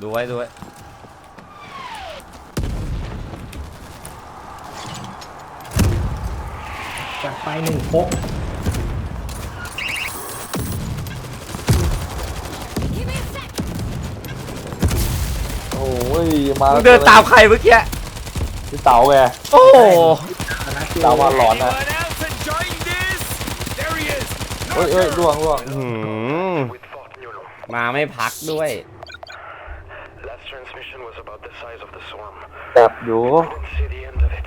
ดูไว้ดูไว้จัดไปหนึ่งพก Give me a sec. โอ้ยมามึงเดินตามใครเมื่อกี้พี่เต๋าไงโอ้โหนะคิวเต๋ามาหลอนนะ Anyone else enjoying this? There he is. เฮ้ยเฮ้ยล่วงล่วงอื้อหือ We thought Nuno. มาไม่พักด้วย จับอยู่ Didn't see the end of it.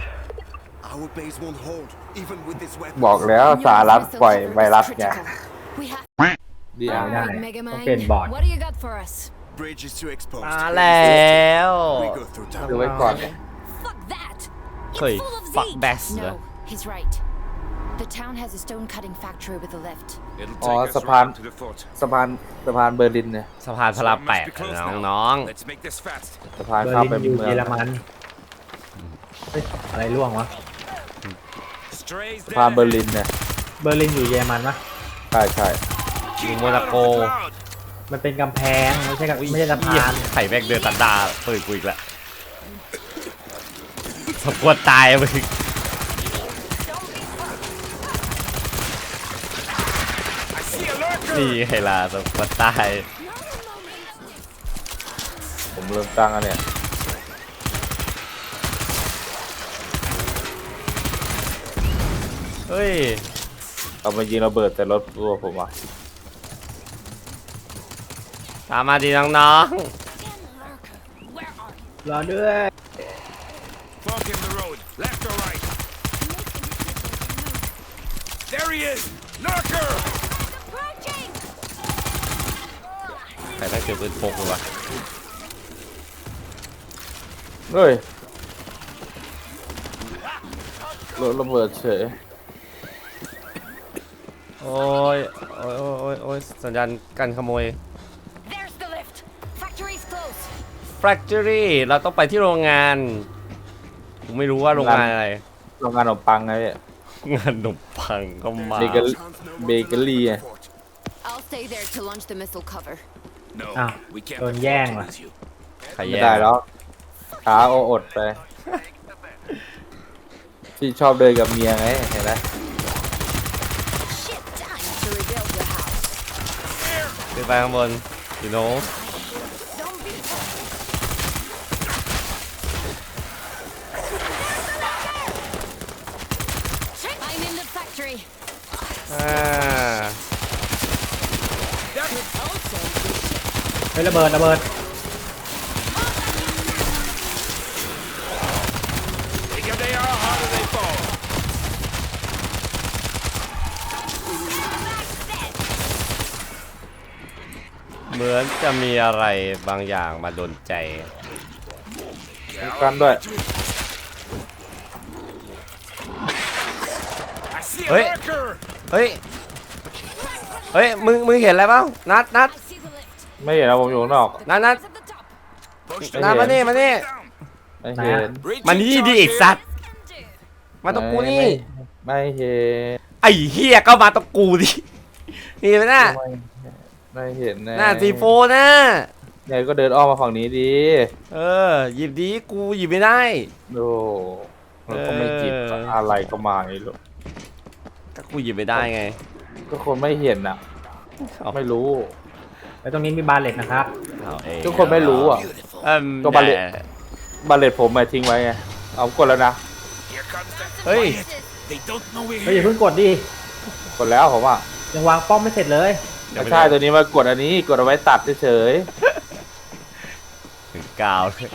Our base won't hold, even with this weapon. บอกแล้วสหรัฐ Nuno's ปล่อย missile ไว cover รัส is ไง critical. We have ดีอะได้ Alright, Mega ต้อง Man. เปลี่ยนบอร์ด What do you got for us? Bridge is too exposed. มาแล้ว We go through ดู town. ไว้ก่อน Fuck that. It's Hey, full of fuck Zeeks. that, No, sir. he's right. The town has a stone cutting factory with a lift. It'll Oh, take us Sapan. right to the fort. สะพานสะพานเบอร์ลินเนี่ยสะพานพระราม Swarm แป must ด be close น้อง now. น้อง Let's make this fast. สะพานเบอข้ามร์ไปลินอยู่เมืองเยอรมัน เฮ้ยอะไรร่วงวะ Strays สะพานเบอร์ลินเนี่ยเบอร์ลินอยู่เยอรมันปะใช่ใช่อยู่โมนาโกมันเป็นกำแพงไม่ใช่กับไม่ใช่สะเหี้ยพานไข่แบกเดินตัดดาปืนกูอีกแล้วสมควรตายมึง I see a lurker. นี่ไงล่ะสมควรตายผมเริ่มตั้งอันเนี่ย เฮ้ย เอามายิงระเบิดแต่รถตัวผมอะตามมาดีน้อง Where are you? รอด้วย Fog in the road. Left or right? There he is. Lurker. Approaching! ๆไข่แบกเจอปืนพกเลยวะเฮ้ยรถระเบิดเฉย โอ้ยโอ้ยโอ้ยโอ้ยโอ้ยสัญญาณกันขโมย There's the lift. Factory's close. Factory เราต้องไปที่โรงงานกูไม่รู้ว่าโรงงานอะไร โรงงานขนมปังไงเนี่ยงานขนมปังก็มาเบเกอรี่ Chance no more to Bakery, defend the eh. fort. I'll stay there to launch the missile cover. No, Ah, we can't don't afford yang to lah. lose you. ใครไม่แย่ได้แล้วขาโออดไป ที่ชอบเดินกับเมียไงเห็นไหม Shit, time to rebuild the house. ขึ้นไปข้างบน you know Don't be I'm in the factory. อ่า Also, เฮ้ยระเบิดระเบิด Bigger they are, harder they fall. เหมือน จะมีอะไรบางอย่างมาดนใจมีกันด้วย I see a Wait. lurker. เฮ้ย เฮ้ย มึง มึงเห็นอะไรเปล่านัดนัด I see the lift. ไม่เห็นนะผมอยู่ข้างนอกนัดนัด It's at the top. Push ไม่นัดเห็มานี่มานี่ down. ไม่เห็น Breaching มานี่ดิ charge ไอ้ here. สัตว์ Can do. มาตรงกูนี่ ไม่เห็น ไอ้เฮียก็มาตรงกูดิ นี่ไหมน่ะ ไม่ไม่เห็นนะหน้าซีโฟนะเนี่ยก็เดินอ้อมมาฝั่งนี้ดี เออ หยิบดีกูหยิบไม่ได้ โอ้มันก็ไม่จิบเอออะไรก็มาไม่รู้ก็กูหยิบไม่ได้ไง ก็คนไม่เห็นอะเอาไม่รู้แล้วตรงนี้มีบาเลตนะครับเอาเองทุกคนไม่รู้อะเอิ่มก็บัลเลตแหมบาเลตผมมาทิ้งไว้ไง เอากดแล้วนะ Here comes the. Hey. They don't know we're เฮ้ยอย่า here. เพิ่งกดดิ กดแล้วผมอะ ยังวางป้อมไม่เสร็จเลย ไม่ใช่ตัวนี้มากดอันนี้กดเอาไว้ตัดเฉยถึงกาวเลย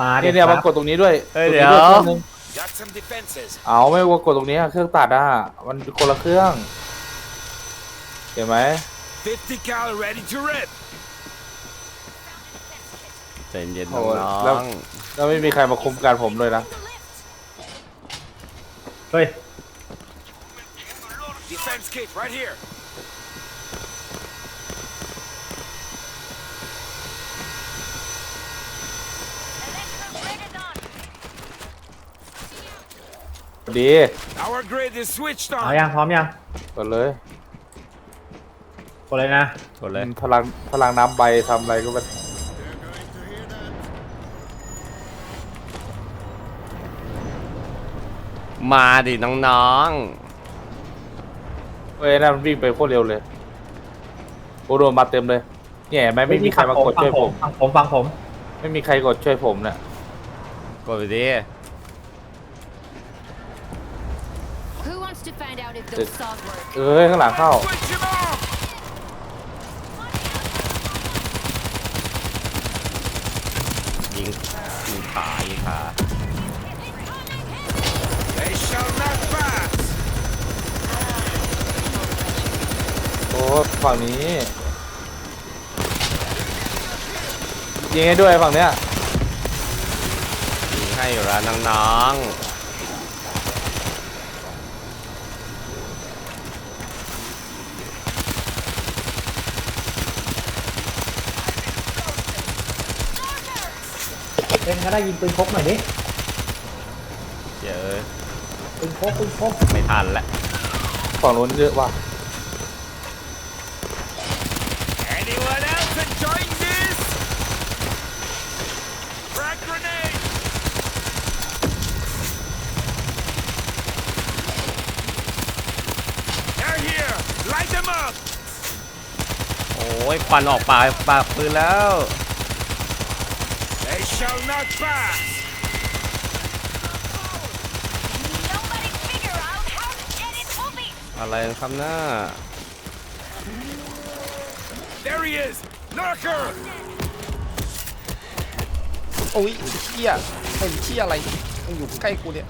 มาๆดิเนี่ยเนี่ยครัมาบกดตรงนี้ด้วยเฮ้ยกนี้เดี๋ยว ครื่องนึง Got some defenses. เอาไม่ว่ากดตรงนี้อะเครื่องตัดอะมันคนละเครื่องเห็นไหม50 cal ready to rip. ใจเย็นโอ้น้ยแล้วองแล้วไม่มีใครมาคุมการผมเลยนะ The lift. เฮ้ย Defense kit right here. ดีเอา on. ยังพร้อมยังกดเลยกดเลยนะกดเลยพลังพลังน้ำใบทำอะไรก็มัมาดิน้องเอ้ยนั่นมันวิ่งไปโคตรเร็วเลยโอ้โดนมาเต็มเลยแนี่หนไหมไม่มีใครมากดช่วยผม ฟังผมฟังผม ไม่มีใครกดช่วยผมเนี่ยกดไปดิ find out if those saws work? เอ้ยข้างหลังเข้า Switch him off! ยิงยิงขายิงขา They shall not pass! โอ้ฝั่งนี้ยิงให้ด้วยฝั่งเนี้ยยิงให้อยู่แล้วน้อง เป็นก็ได้ยิงปืนพกหน่อยดิๆเดี๋ยวปืนพกปืนพกไม่ทันละฝั่งนู้นเยอะว่ะ Anyone else enjoying this? Frag grenade! They're here! Light them up! โอ้ยควันออกปากปากปืนแล้ว They shall not pass! Nobody figure out how to get it moving. อะไรครับหน้า There he is! Knocker! โอ้ยเชี่ยไอ้เชี่ยอะไรมันอยู่ใกล้กูเนี่ย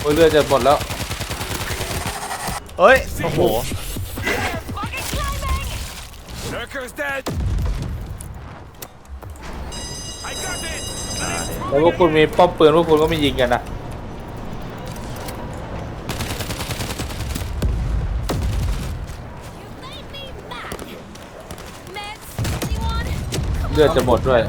โอ้ยเลือดจะหมดแล้ว เอ้ยโอ้โห Fucking climbing! Knocker's dead! แล้วพวกคุณมีป้อมปืนพวกคุณก็ไม่ยิงกันนะ เลือดจะหมดด้วย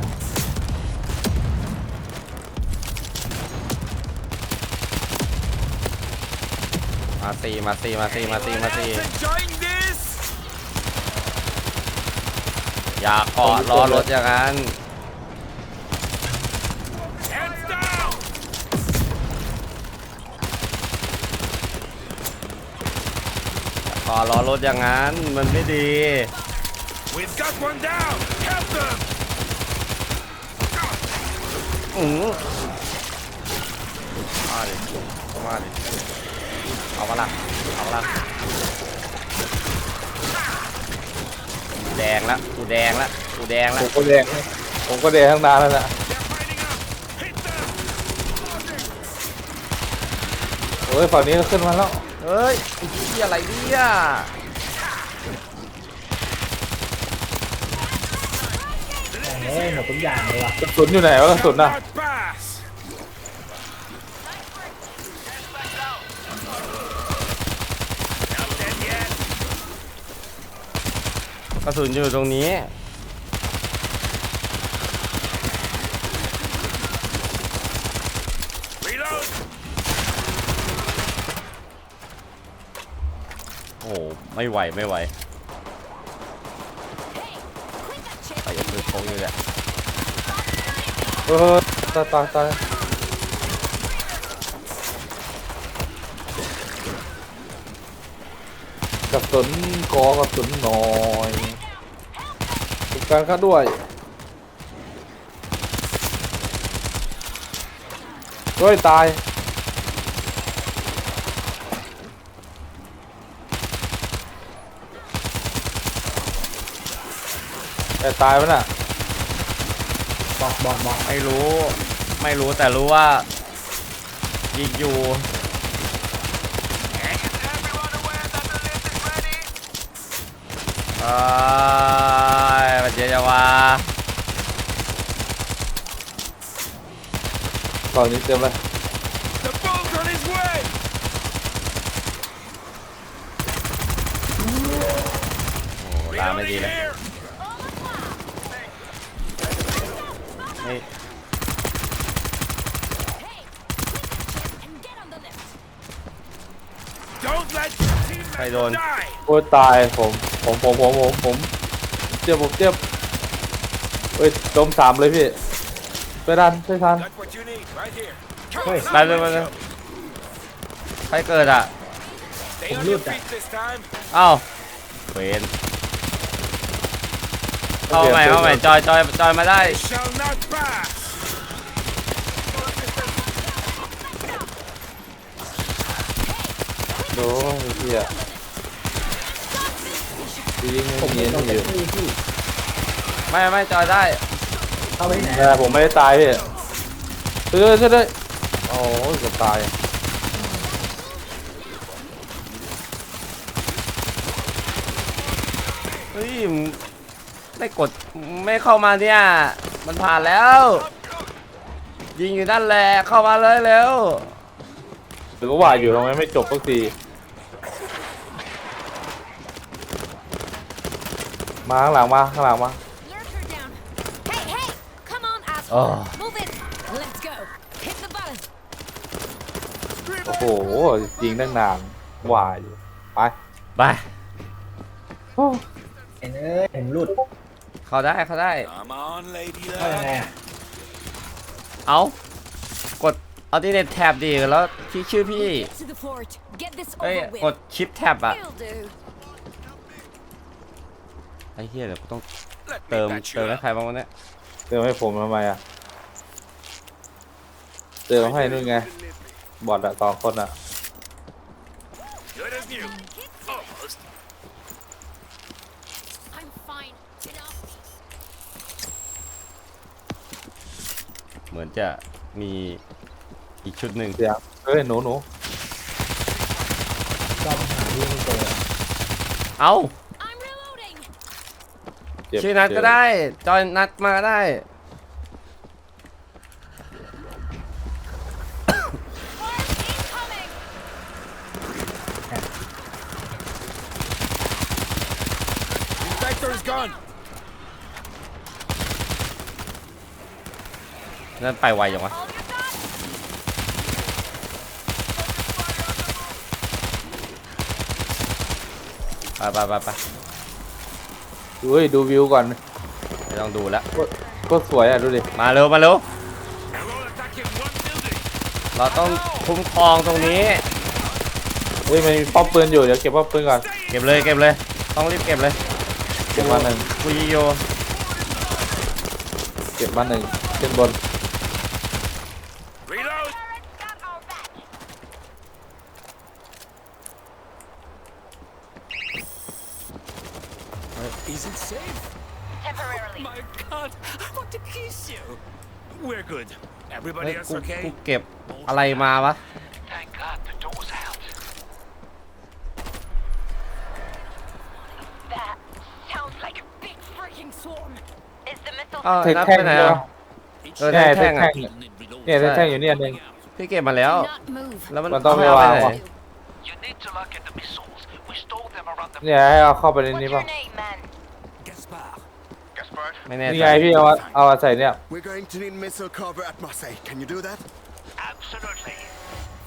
มาซีมาซีมาซีมาซีมาซีอย่าเกาะรอรถอย่างนั้น Hands down! เกาะรอรถอย่างนั้น มันไม่ดี We've got one down! Help them! อือมาดิมาดิเอามาละเอามาละกูแดงละกูแดงละกูแดงผละมก็แดงผมก็แดงทั้งนานแล้วนะ They're fighting up! Hit them! โอ้ยฝั่งนี้ก็ขึ้นมาแล้ว เฮ้ย ไอ้เหี้ยอะไรเนี่ยเอ้ยหมดทุกอย่างเลยว่ะกระสุนอยู่ไหนวะกระสุนน่ะ Not pass! Not dead yet. กระสุนอยู่ตรงนี้ Reload! โอ้โห ไม่ไหวไม่ไหวไปกับมือโค้งอยู่แหละเออตายตายตายกระสุนกอกระสุนหน่อยถูกการค่าด้วยด้วยตาย แต่ตายมันอะบอกบอกบอกไม่รู้ ไม่รู้แต่รู้ว่ายิงอยู่ Everyone aware that the lift is ready? เอ้ยมันเจจะว่าฝั่งนี้เต็มเลย The bull's on his way! โอ้โหตามไม่ดี Reloading เลย here! ไม่ Hey, quit that shit and get on the lift. Don't let your team Hey, member Don. die! โอ้ยตายผมผมผมผมผมผมเจ็บผมเจ็บเฮ้ยจมสามเลยพี่ไปดันช่วยทัน Got what you need right here. Come Hey, on, ได้ I'll เลย let มาเลย you. รเกิดอะ Stay on your feet this time. เอ้าเวน เข้าใหม่เข้าใหม่จอยจอยจอยมาได้ Shall not pass. โอ้ยเฮียยิงผมเงียนโดนอยู่พี่พี่ไม่ไม่จอยได้เข้าไปที่ไหนแต่ผมไม่ได้ตายพี่เออช่วยด้วยโอ้ยเกือบตาย เฮ้ย ไม่กดไม่เข้ามาเนี่ย มันผ่านแล้ว ยิงอยู่นั่นแหละ เข้ามาเลยเร็วหรือก็ว่าอยู่ทำไมไม่จบสักที มาข้างหลังมาข้างหลังมา Lurker down. Hey, hey! Come on, asshole. Oh. Move it. Let's go. Hit the button. โอ้โหยิงตั้งนานว่าอยู่ไป ไป เห็นเอ้ยผมหลุด เข้าได้เข้าได้ Come on, lady เข้ายังไง love. อะเอากดเอาที่เน็ตแท็บดีแล้วที่ชื่อพี่ Get to the fort. Get this เอ้ย over กด with. ชิปแท็บอะ Will do. ไอ้เหี้ยเดี๋ยวกูต้อง Let เติม me patch เติม you ให้ up. ใครบ้างวะเนี่ยเติมให้ผมทำไมอะเติมให้นู่นไง บอดอะสองคนอะ Good as new. เหมือนจะมีอีกชุดหนึ่งเสียงเฮ้ยหนูหนูชอบหาที่ไม่เจอเอา I'm reloading. เจ็บชื่อนัดก็ได้ จอยนัดมาก็ได้ Fire incoming. Infector is gone. นั่นไปไวจังวะ All your guns. ไปไปไปไปเฮ้ยดูวิวก่อนไม่ต้องดูแล้วก็สวยอะดูดิมาเร็วมาเร็ว They're all attacking one building. เราต้องคุ้มครองตรงนี้ เฮ้ยมันมีป้อมปืนอยู่เดี๋ยวเก็บป้อมปืนก่อนเก็บเลยเก็บเลย ต้องรีบเก็บเลยเก็บมาหนึ่งกูยิงโยเก็บมาหนึ่งขึ้นบน Reload. Turret's got our back. Is it safe? Temporarily. My God, I want to kiss you. We're good. เฮ้ Everybody ย else กู okay? กู เก็บอะไรมาวะ Thank God the door's out. That sounds like a big freaking swarm. Is the missile เอ้าเทคนัดแท่งไปไหนเดียวอะเออแน่แท่งเทคแท่งแท่อะงเนี่ยเทคแท่งอยู่เนี่ยหนึ่งพี่เก็บมาแล้ว Do not move. แล้วมันมันต้องเาไปวางไหนว่ะ You need to look at the missiles. We stole them around the เนี่ยให้เอาเข้าไปใน What's นี้ your ป่ะ name, man? Gaspard. Gaspard. ไม่แน่นี่ใจไงพี่เอามาเอามาใส่เนี่ย We're going to need missile cover at Marseille. Can you do that? Absolutely.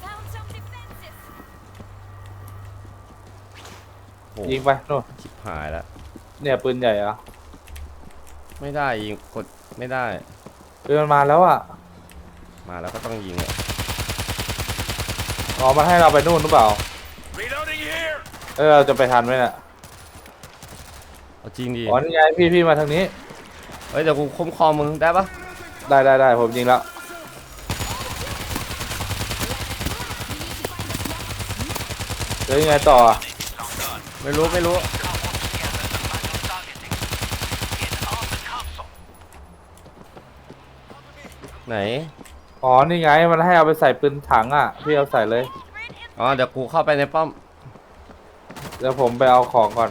Found some defenses. โอ้โหยิงไปโน่นชิบหายแล้ว เนี่ยปืนใหญ่อะไม่ได้ยิงกดไม่ได้ ปืนมันมาแล้วอะมาแล้วก็ต้องยิงอะอ๋อมันให้เราไปนู่นหรือเปล่า Reloading here. เออเราจะไปทันไหมเนี่ยเอาจริงดิอ๋อนี่ไงพี่พี่มาทางนี้ เฮ้ยเดี๋ยวกูคุ้มครองมึงได้ปะได้ได้ได้ผมยิงแล้ว แล้วยังไงต่ออะไม่รู้ไม่รู้ ไหน อ๋อ นี่ไง มันให้เอาไปใส่ปืนถังอะ พี่เอาใส่เลย อ๋อ เดี๋ยวกูเข้าไปในป้อม เดี๋ยวผมไปเอาของก่อน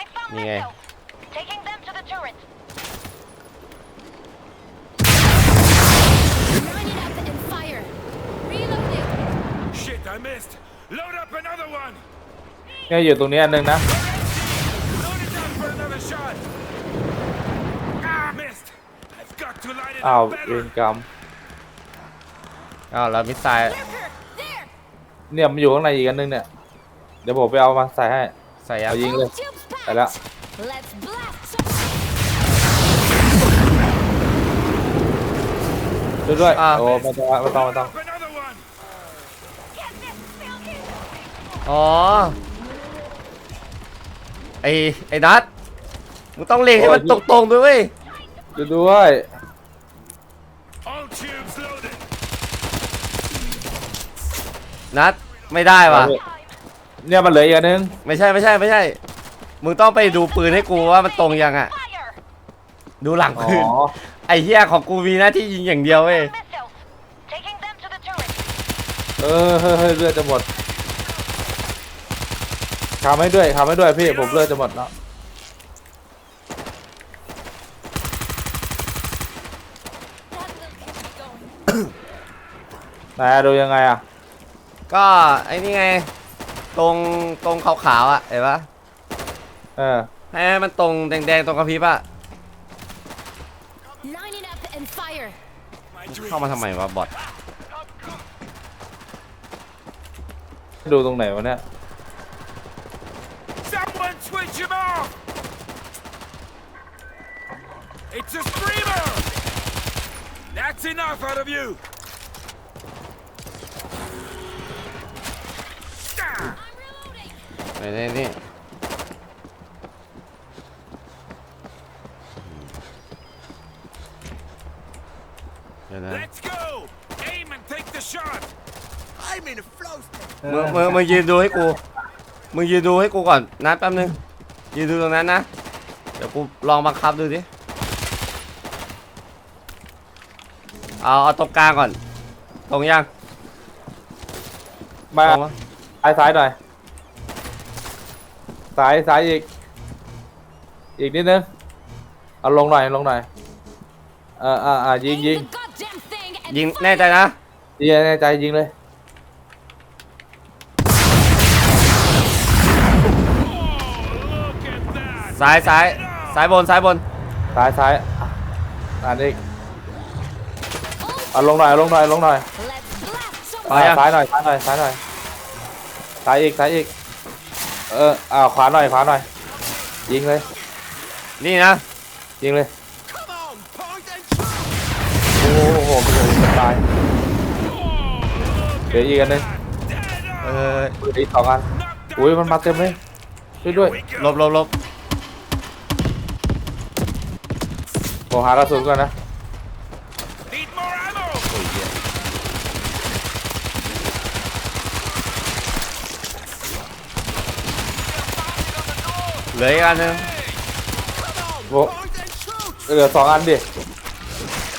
I found Ni nghe. missiles. Taking them to the turret. I missed. Load up another one. เนี่ยอยู่ตรงนี้อันหนึงนะ Load it up for another shot. Ah, missed. I've got to line it อ้าว up เว better. รกรรมอ้าวแล้วมิสไซล์ Lurker, there. เนี่ยมันอยู่ข้างในอีกอันหนึงเนี่ย เดี๋ยวผมไปเอามาใส่ให้ ใส่ยังเอายิงเลย All tubes packed. ไปแล้ว Let's blast some. ช่วยด้วยอ่าโอ้ไม่ต้องไม่ต้องไม่ต้อง Up another one. อ๋อ ไอ้ไอ้นัทมึงต้องเล็งให้มันตรงๆด้วยเว้ยช่วยด้วย All tubes loaded. นัทไม่ได้ว่ะ เนี่ยมันเหลืออีกอันนึงไม่ใช่ไม่ใช่ไม่ใช่ มึงต้องไปดูปืนให้กูว่ามันตรงยังอะ ดูหลังอ๋อปืน ไอ้เหี้ยของกูมีหน้าที่ยิงอย่างเดียวเว้ย Missiles. Taking them to the turret. เออเฮ้ยเฮ้ยเลือดจะหมดทำให้ด้วยทำให้ด้วยพี่ผมเลือดจะหมดแล้วไหนอะดูยังไงอะ ก็ไอ้นี่ไง ตรงตรงขาวๆอะเห็นปะเออให้มันตรงแดงๆตรงกระพริบอะ Lining up and fire. My เข้ามาทำไมวะบอท ดูตรงไหนวะเนี่ย Someone switch him off! It's a screamer! That's enough out of you! Ah! ไอ้นี่นี่เดี๋ยวนะ Let's go! Aim and take the shot! มึงมึงมึงยืนดูให้กู มึงยืนดูให้กูก่อนนะแป๊บนึง ยืนดูตรงนั้นนะ เดี๋ยวกูลองบังคับดูดิ เอาเอาตรงกลางก่อน ตรงยังมาตรงปะซ้ายซ้ายหน่อยซ้ายซ้ายอีก อีกนิดนึงเอาลงหน่อยลงหน่อยเอออ่าอ่ายิง Aim ยิง the goddamn thing and ยิง fire. แน่ใจนะ ยิงแน่ใจยิงเลย ซ้ายซ้ายซ้ายบนซ้ายบนซ้ายซ้ายอะอ่านอีกเอาลงหน่อยเอาลงหน่อยลงหน่อย Let's blast some เอายังซ้ายหน่อยซ้ายหน่อยซ้ายหน่อยซ้ายอีกซ้ายอีก เอออ่าขวาหน่อยขวาหน่อย ยิงเลย นี่นะยิงเลย Come on, point and shoot. โอ้โหมันจะตายเดี๋ยวอีกอันหนึงเออเหลืออีกสองอันอุ้ยมันมาเต็มเลยช่วยด้วยหลบหลบหลบ ผมหากระสุนก่อนนะ Need more ammo! เหลืออีกอันหนึงโอ้ Point and shoot. เหลือสองอันดิ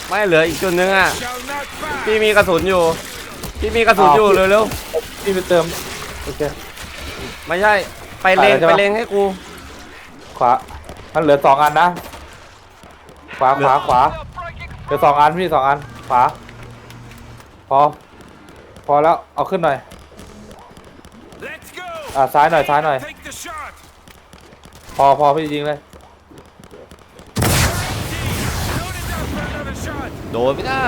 ไม่เหลืออีกจุดหนึงอะ Shall not pass! พี่มีกระสุนอยู่พี่มีกระสุนอยู่เร็วพี่ไปเติมโอเค ๆไม่ใช่ไปเลงไปแล้วใช่ไปปะ เลงให้กูขวามันเหลือสองอันนะ ขวาขวาขวาเหลือสองอันพี่สองอัน ขวา พอ พอแล้ว เอาขึ้นหน่อย Let's go! อ่าซ้ายหน่อยซ้ายหน่อย Take the shot! พอพอพี่ยิงเลย Load it up for another shot! โดนไม่ได้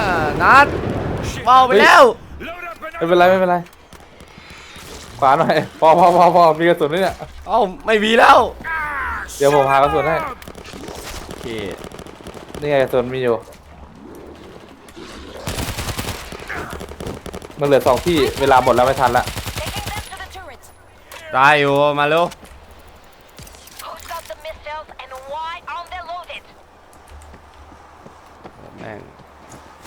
นัด Shit! เบาไปแล้ว Load up ไม่เป็น another ไรไม่เป็นไร ขวาหน่อย พอพอพอพอมีกระสุนด้วยเนี่ยเอ้าไม่มีแล้ว Ah, เดี๋ยวผมหากระสุนให้ shut up! โอเค นี่ไงกระสุนมีอยู่ มันเหลือสองที่เวลาหมดแล้วไม่ทันละ Taking them to the turret. ได้อยู่มาเร็ว Who's got the missiles and why aren't they loaded? แม่ง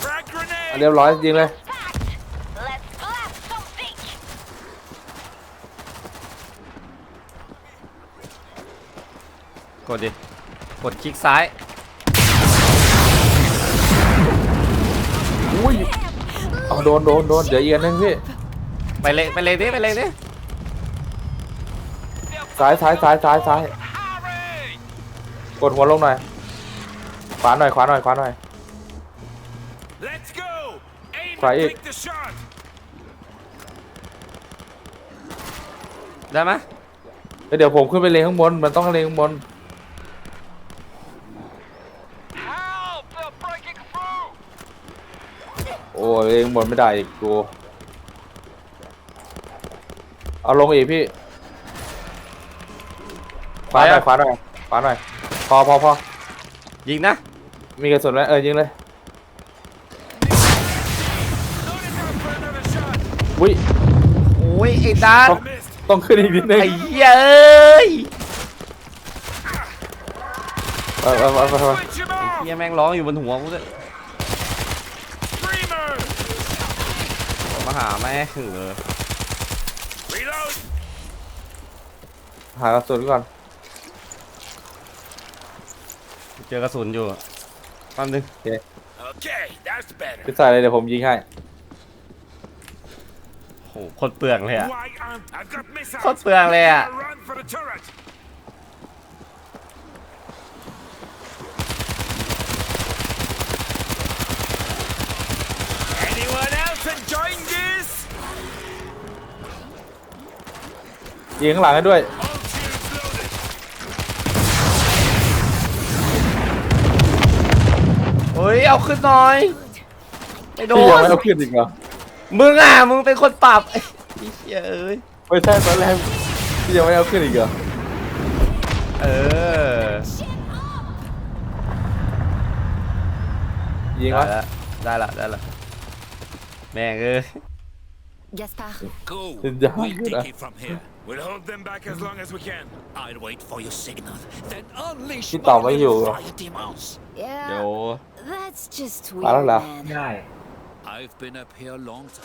Frag อะ grenade! เรียบร้อยยิงเลย Fact. Let's blast some beach. กดดิ กดคลิกซ้าย อุ้ยเอาโดนโดนโดนเดี๋ยวอีกอันหนึงพี่ไปเลงไปเลงดิไปเลงดิซ้ายซ้ายซ้ายซ้ายซ้าย Hurry! กดหัวลงหน่อย ขวาหน่อยขวาหน่อยขวาหน่อย Let's go! Aim Try and it. take the shot! ได้ไหมแล้วเดี๋ยวผมขึ้นไปเลงข้างบนมันต้องเลงข้างบน Help! They're breaking through! โอ้ ยเลงข้างบนไม่ได้อีกกู เอาลงอีกพี่ขวาหน่อยขวาหน่อยขวาหน่อย พอพอพอยิงนะ มีกระสุนไหมเออยิงเลยอุ้ยโอ้ยไอ้ดันต้องต้องขึ้นอีกนิดนึงไอ้เหี้ยเอ้ยไปไปไปไปไป Switch him เหี้ย off! แม่งร้องอยู่บนหัวกูเลย มาหาแม่งเออ Reload! หากระสุนก่อน เจอกระสุนอยู่แป๊บนึง Okay, that's better. พี่ใส่เลยเดี๋ยวผมยิงให้ โหโคตรเปลืองเลยอะ Why aren't I've got missiles? โคตรเปลืองเลยอะ Run for the turret! Anyone else enjoying this? ยิงข้างหลังให้ด้วย All shields loaded. เฮ้ยเอาขึ้นหน่อยไม่โดพี่ยังนไม่เอาขึ้นอีกเหรอมึงอะมึงเป็นคนปรับไอ้เหี้ยเอ้ยไม่ใช่ตอนแรกพี่ยังไม่เอาขึ้นอีกเหรอเออยิงได้วะละได้ละได้ละแม่งเอ้ย Gaspard, Go. Did you We'll have take it? it from here. We'll hold them back as long as we can. I'll wait for your signal, then unleash my fire demons. Yeah, that's just weird, man. I've been up here a long time.